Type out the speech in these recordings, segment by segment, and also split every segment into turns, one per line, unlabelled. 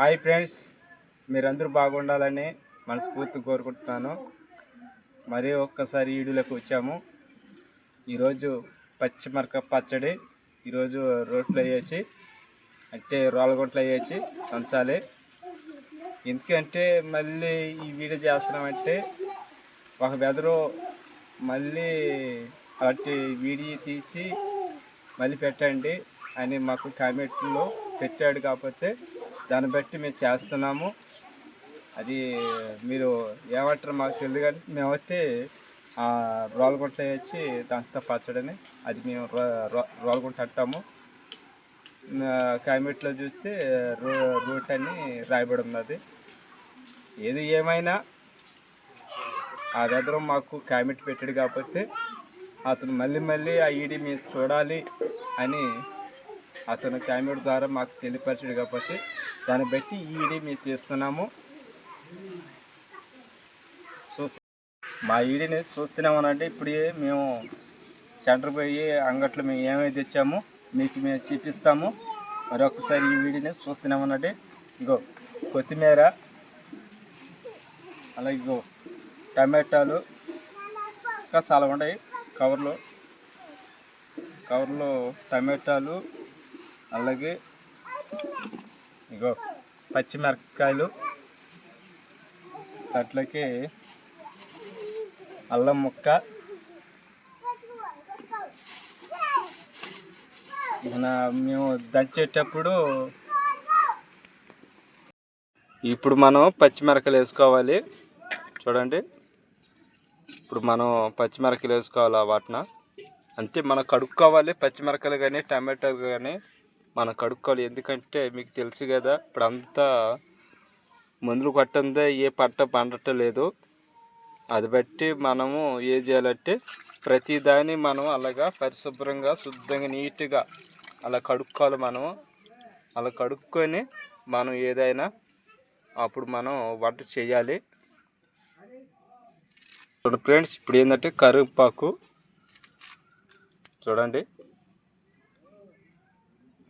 Hi friends మీరందరూ బాగుండాలని మనస్ఫూర్తి కోరుకుంటున్నాను. మరీ ఒక్కసారి ఈడులకు వచ్చాము. ఈరోజు పచ్చిమిరక పచ్చడి ఈరోజు రోట్లో వేసి అంటే రోలగొంటలు వేసి దంచాలి. ఎందుకంటే మళ్ళీ ఈ వీడియో చేస్తున్నామంటే ఒక బెదరు మళ్ళీ అలాంటి వీడియో తీసి మళ్ళీ పెట్టండి అని మాకు కామెంట్లో పెట్టాడు కాకపోతే దాన్ని బట్టి మేము చేస్తున్నాము. అది మీరు ఏమంటారు మాకు తెలియదు కానీ మేము మేమైతే రోలగుంట వచ్చి దాంతో పచ్చడని అది మేము రోలగుంట అంటాము. కామెంట్లో చూస్తే రూ రూట్ అని రాయబడి ఉన్నది. ఏది ఏమైనా ఆ దగ్గర మాకు కామెంట్ పెట్టాడు కాకపోతే అతను మళ్ళీ మళ్ళీ ఆ ఈడీ మీరు చూడాలి అని అతను కామెంట్ ద్వారా మాకు తెలియపరిచాడు కాబట్టి దాన్ని బట్టి ఈ ఈడీ మేము తీస్తున్నాము. చూస్తా మా ఈడీని చూస్తున్నామనంటే ఇప్పుడు మేము సెంటర్ పోయి అంగట్లో మేము ఏమైతే తెచ్చామో మీకు మేము చూపిస్తాము. మరొకసారి ఈ వీడియోని చూస్తున్నామనంటే ఇగో కొత్తిమీర అలాగే ఇగో టమాటాలు ఇంకా చాలా ఉన్నాయి. కవర్లో కవర్లో టమాటాలు అలాగే ఇగో పచ్చిమిరపకాయలు అట్లకి అల్లం ముక్క మన మేము దంచేటప్పుడు ఇప్పుడు మనం పచ్చిమిరకలు వేసుకోవాలి. చూడండి. ఇప్పుడు మనం పచ్చిమిరకలు వేసుకోవాలి వాటిన? అంటే మనం కడుక్కోవాలి పచ్చిమిరకలు కానీ టమాటాలు కానీ మనం కడుక్కోవాలి. ఎందుకంటే మీకు తెలుసు కదా ఇప్పుడు అంతా మందులు కొట్టందే ఏ పంట పండటం లేదు అది బట్టి మనము ఏం చేయాలంటే ప్రతిదాన్ని మనం అలాగా పరిశుభ్రంగా శుద్ధంగా నీట్గా అలా కడుక్కోవాలి మనము. అలా కడుక్కొని మనం ఏదైనా అప్పుడు మనం వంట చేయాలి. చూడండి ఫ్రెండ్స్ ఇప్పుడు ఏంటంటే కరివేపాకు. చూడండి.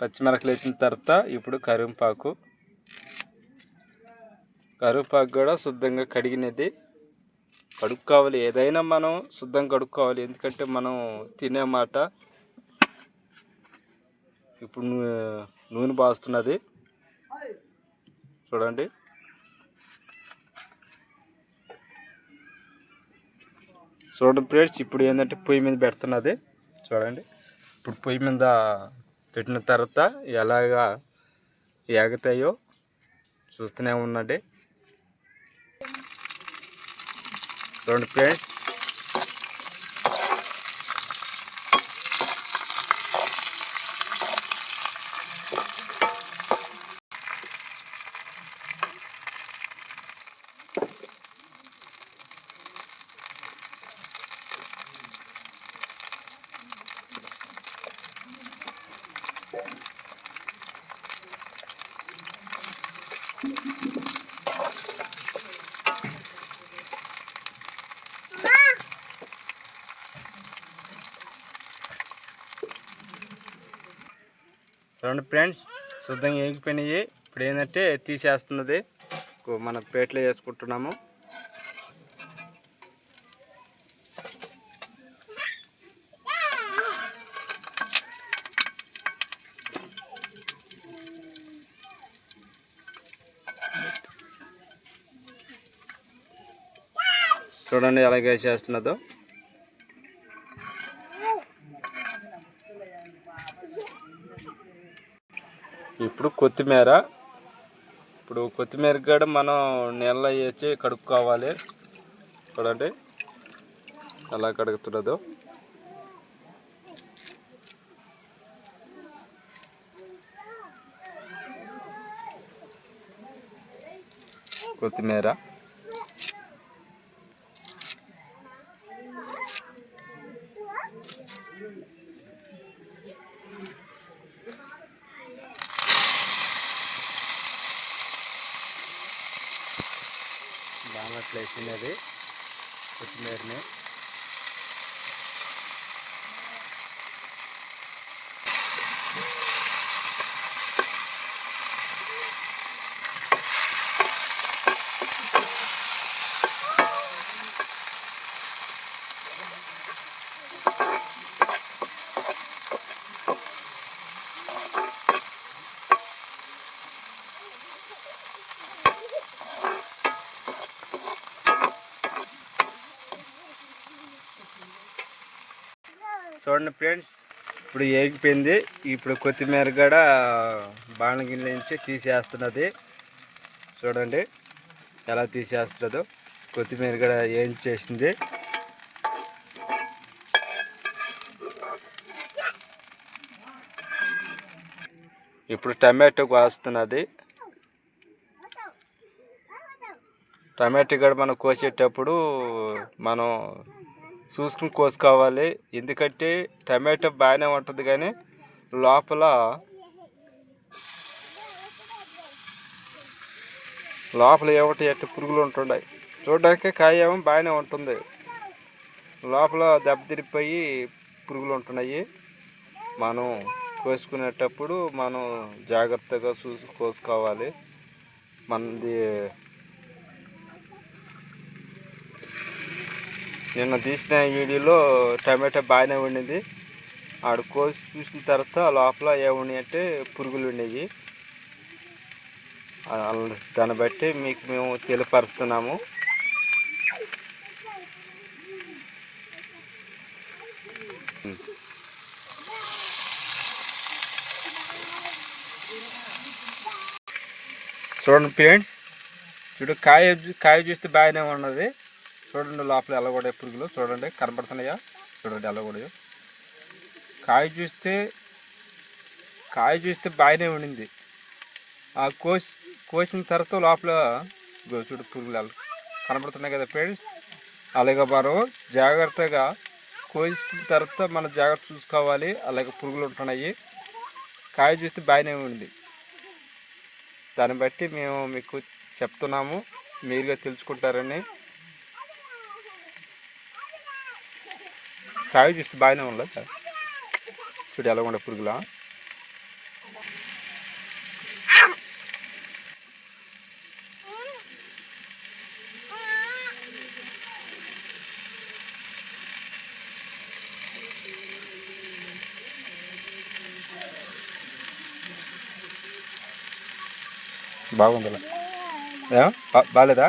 పచ్చిమిరపకాయలు వేసిన తర్వాత ఇప్పుడు కరివేపాకు. కరివేపాకు కూడా శుద్ధంగా కడిగినది. కడుక్కోవాలి. ఏదైనా మనం శుద్ధంగా కడుక్కోవాలి. ఎందుకంటే మనం తినే మాట ఇప్పుడు నూ- నూనె బాస్తున్నది. చూడండి. చూడండి ప్లేట్స్ ఇప్పుడు ఏంటంటే పొయ్యి మీద పెడుతున్నది. చూడండి. ఇప్పుడు పొయ్యి మీద పెట్టిన తర్వాత ఎలాగా ఏగుతాయో చూస్తూనే ఉన్నది రెండు ప్లేట్స్ చూడండి ఫ్రెండ్స్ శుద్ధంగా ఏగిపోయినాయి. ఇప్పుడు ఏంటంటే తీసేస్తున్నది. మన ప్లేట్లో వేసుకుంటున్నాము. చూడండి ఎలాగ చేస్తున్నదో ఇప్పుడు కొత్తిమీర. ఇప్పుడు కొత్తిమీర కూడా మనం నీళ్ళ వేసి కడుక్కోవాలి. చూడండి. ఎలా కడుగుతున్నదో. కొత్తిమీర. బాగా వేసినది చూడండి ఫ్రెండ్స్. ఇప్పుడు ఏగిపోయింది. ఇప్పుడు కొత్తిమీర కూడా బాణగిన్నె నుంచి తీసేస్తున్నది. చూడండి ఎలా తీసేస్తున్నదో. కొత్తిమీర కూడా ఏం చేసింది. ఇప్పుడు టమాటో కోస్తున్నది. టమాటో కూడా మనం కోసేటప్పుడు మనం చూసుకుని కోసుకోవాలి ఎందుకంటే టమాటో బాగానే ఉంటుంది కానీ లోపల లోపల ఏమిటి ఎట్ట పురుగులు ఉంటున్నాయి చూడడానికి కాయ ఏమో బాగానే ఉంటుంది. లోపల దెబ్బతిరిపోయి పురుగులు ఉంటున్నాయి. మనం కోసుకునేటప్పుడు మనం జాగ్రత్తగా చూసి కోసుకోవాలి. మనది నిన్న తీసిన వీడియోలో టమాటా బాగానే ఉండింది ఆడు కోసి చూసిన తర్వాత లోపల ఏమున్నాయి అంటే పురుగులు ఉండేవి దాన్ని బట్టి మీకు మేము తెలియపరుస్తున్నాము. చూడండి ఫ్రెండ్స్ చూడు కాయ కాయ చూస్తే బాగానే ఉన్నది. చూడండి లోపల ఎలా కూడా పురుగులు చూడండి కనపడుతున్నాయా? చూడండి ఎలా కూడా. కాయ చూస్తే కాయ చూస్తే బాగానే ఉండింది. ఆ కోసి కోసిన తర్వాత లోపల చూడు పురుగులు ఎలా కనపడుతున్నాయి కదా ఫ్రెండ్స్ అలాగే మనం జాగ్రత్తగా కోసిన తర్వాత మనం జాగ్రత్త చూసుకోవాలి. అలాగే పురుగులు ఉంటున్నాయి. కాయ చూస్తే బాగానే ఉంది దాన్ని బట్టి మేము మీకు చెప్తున్నాము. మీరుగా తెలుసుకుంటారని. కాయ చూస్తే బాగానే ఉండదు చూడు ఎలా ఉండే పురుగులా? బాగుందిలే. బా- బాగాలేదా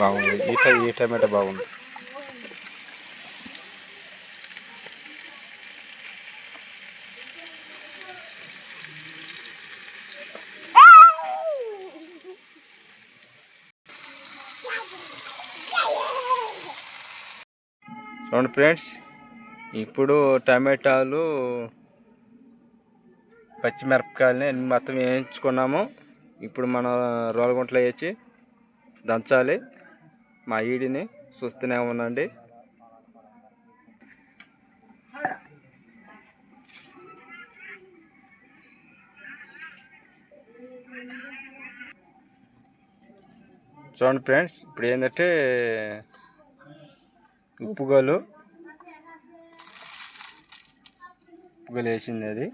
బాగుంది. ఈ టై ఈ టమాటా బాగుంది. చూడండి ఫ్రెండ్స్ ఇప్పుడు టమాటాలు పచ్చిమిరపకాయలని మొత్తం వేయించుకున్నాము. ఇప్పుడు మనం రోలగుంటలో వేసి దంచాలి. మా ఈడిని చూస్తూనే ఉండండి. చూడండి ఫ్రెండ్స్ ఇప్పుడు ఏంటంటే ఉప్పుగోలు. ఉప్పుగోలు వేసింది అది.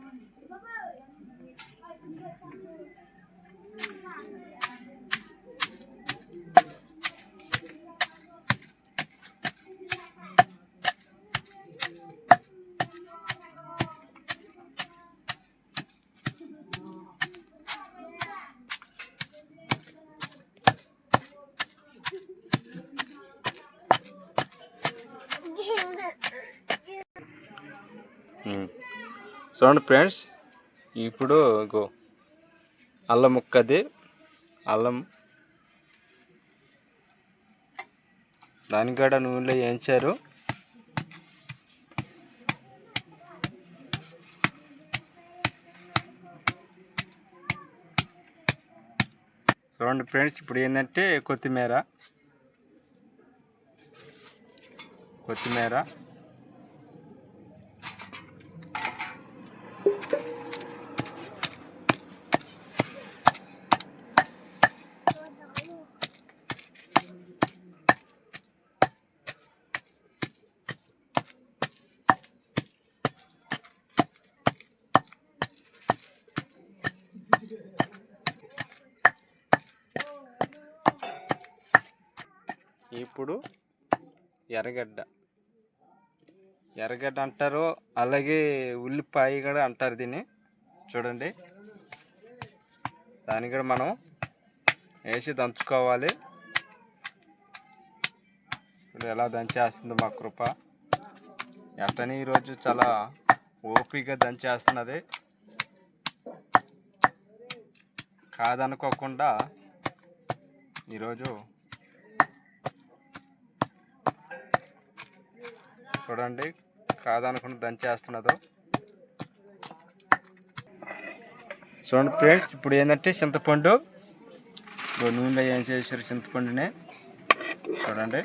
చూడండి ఫ్రెండ్స్ ఇప్పుడు గో. అల్లం ముక్కది. అల్లం. దాని కూడా నూనెలో వేయించారు చూడండి ఫ్రెండ్స్ ఇప్పుడు ఏంటంటే కొత్తిమీర. కొత్తిమీర. ఇప్పుడు ఎర్రగడ్డ. ఎర్రగడ్డ అంటారు అలాగే ఉల్లిపాయ కూడా అంటారు దీన్ని. చూడండి. దాన్ని కూడా మనం వేసి దంచుకోవాలి. ఇప్పుడు ఎలా దంచేస్తుంది మా కృప. ఎట్టని ఈరోజు చాలా ఓపిగా దంచేస్తున్నది. కాదనుకోకుండా ఈరోజు చూడండి. కాదనుకుని దంచేస్తున్నదో. చూడండి ఫ్రెండ్స్ ఇప్పుడు ఏంటంటే చింతపండు నూనె నూనెలో ఏం చేశారు చింతపండుని? చూడండి.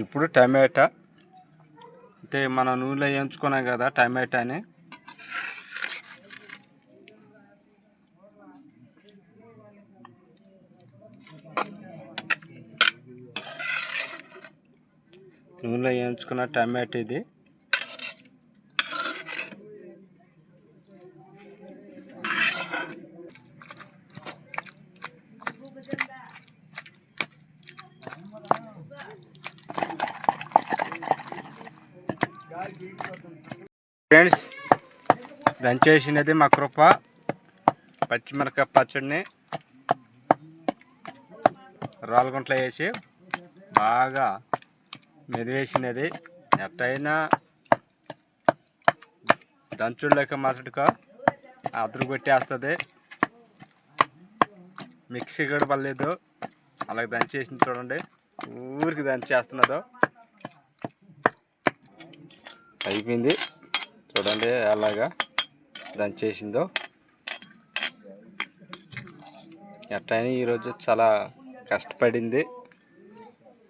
ఇప్పుడు టమాటా. అంటే మనం నూనెలో వేయించుకున్నాం కదా టమాటాని. నూనెలో వేయించుకున్న టమాటా ఇది. ఫ్రెండ్స్ దంచేసినది మా కృప పచ్చిమిరపకాయ పచ్చడిని రాళ్ళగుంట్లో వేసి బాగా మెదివేసినది. ఎట్టయినా దంచుడులేక మసటికో అదురు కొట్టేస్తుంది. మిక్సీ కూడా పర్లేదు అలాగే దంచేసింది చూడండి. ఊరికి దంచేస్తున్నదో. అయిపోయింది. చూడండి అలాగా దంచేసిందో ఎట్టయినా ఈరోజు చాలా కష్టపడింది.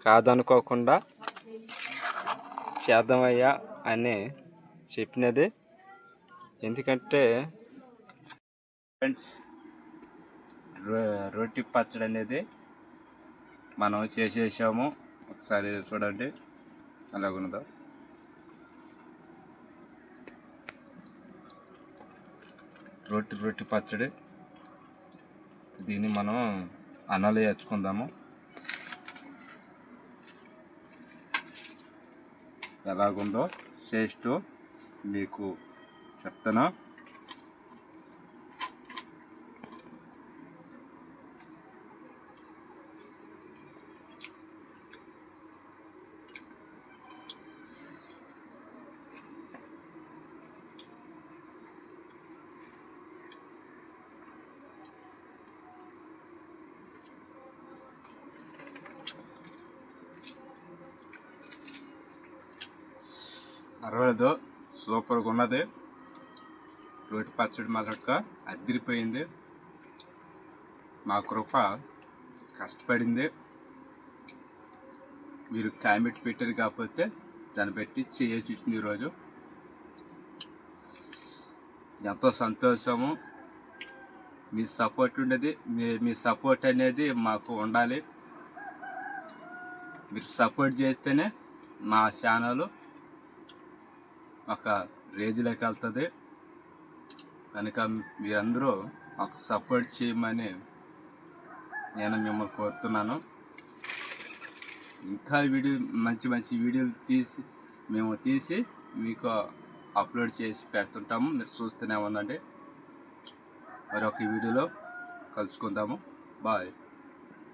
కాదనుకోకుండా చేద్దామయ్యా అని చెప్పినది. ఎందుకంటే ఫ్రెండ్స్ రొట్టి పచ్చడి అనేది మనం చేసేసాము. ఒకసారి చూడండి అలాగున్నదో రొట్టి రొట్టి పచ్చడి. దీన్ని మనం అన్నలు వేసుకుందాము ఎలాగుందో టేస్ట్ మీకు చెప్తాను పర్వాలేదు. సూపర్గా ఉన్నది. రోటి పచ్చడి మొదట అదిరిపోయింది. మా కృప కష్టపడింది. మీరు కామెంట్ పెట్టారు కాకపోతే దాన్ని బట్టి చేయొచ్చింది ఈరోజు. ఎంతో సంతోషము. మీ సపోర్ట్ ఉండేది. మీ మీ సపోర్ట్ అనేది మాకు ఉండాలి. మీరు సపోర్ట్ చేస్తేనే మా ఛానల్ ఒక రేంజ్లోకి వెళ్తుంది. కనుక మీరందరూ మాకు సపోర్ట్ చేయమని నేను మిమ్మల్ని కోరుతున్నాను. ఇంకా వీడియో మంచి మంచి వీడియోలు తీసి మేము తీసి మీకు అప్లోడ్ చేసి పెడుతుంటాము. మీరు చూస్తూనే ఉందండి మరి ఒక వీడియోలో కలుసుకుందాము. బాయ్.